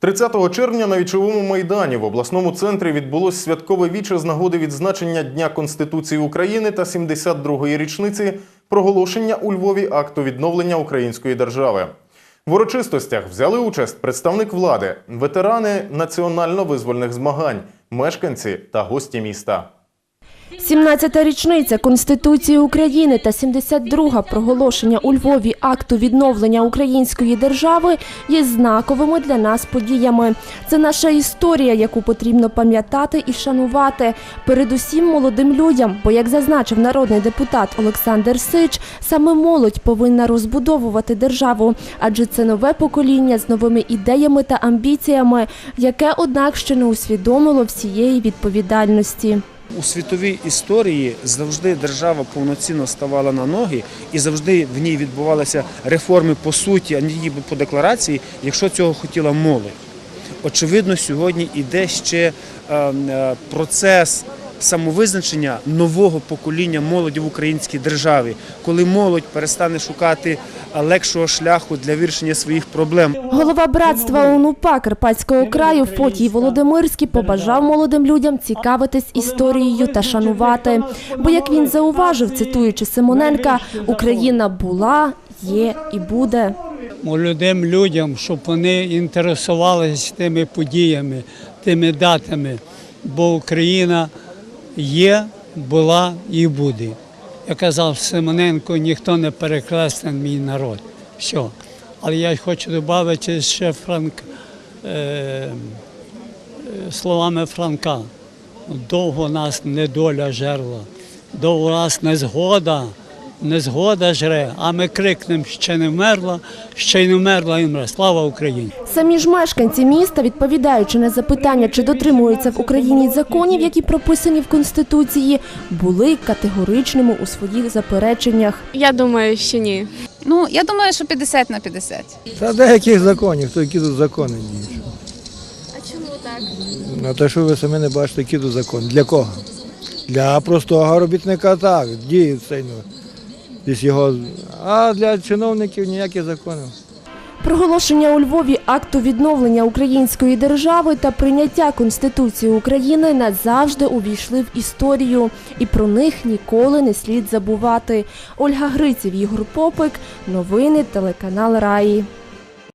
30 червня на вічовому майдані в обласному центрі відбулось святкове віче з нагоди відзначення Дня Конституції України та 72-ї річниці проголошення у Львові акту відновлення української держави. В урочистостях взяли участь представник влади, ветерани національно-визвольних змагань, мешканці та гості міста. 17-та річниця Конституції України та 72-га проголошення у Львові акту відновлення української держави є знаковими для нас подіями. Це наша історія, яку потрібно пам'ятати і шанувати. Передусім молодим людям, бо, як зазначив народний депутат Олександр Сич, саме молодь повинна розбудовувати державу, адже це нове покоління з новими ідеями та амбіціями, яке, однак, ще не усвідомило всієї відповідальності. У світовій історії завжди держава повноцінно ставала на ноги і завжди в ній відбувалися реформи по суті, а не по декларації, якщо цього хотіла молодь. Очевидно, сьогодні йде ще е, е, процес самовизначення нового покоління молоді в українській державі, коли молодь перестане шукати легшого шляху для вирішення своїх проблем. Голова братства ОНУПА Карпатського краю Фотій Володимирський побажав молодим людям цікавитись історією та шанувати. Бо, як він зауважив, цитуючи Симоненка, Україна була, є і буде. молодим людям, щоб вони інтересувалися тими подіями, тими датами, бо Україна є, була і буде. Я казав Симоненко, ніхто не перекресне мій народ. Все. Але я хочу додати ще Франк, е, словами Франка. Довго нас недоля жерла, довго нас незгода, незгода жре, а ми крикнемо ще не вмерла, ще й не вмерла і мре. Слава Україні! Самі ж мешканці міста, відповідаючи на запитання, чи дотримуються в Україні законів, які прописані в Конституції, були категоричними у своїх запереченнях. Я думаю, що ні. Ну, я думаю, що 50 на 50. Та деяких законів, то які тут закони діють. А чому так? Ну, те, що ви самі не бачите, які тут закони. Для кого? Для простого робітника так, діє цей ну, його. А для чиновників ніяких законів. Проголошення у Львові акту відновлення української держави та прийняття Конституції України назавжди увійшли в історію, і про них ніколи не слід забувати. Ольга Гриців, Ігор Попик, новини телеканал Раї.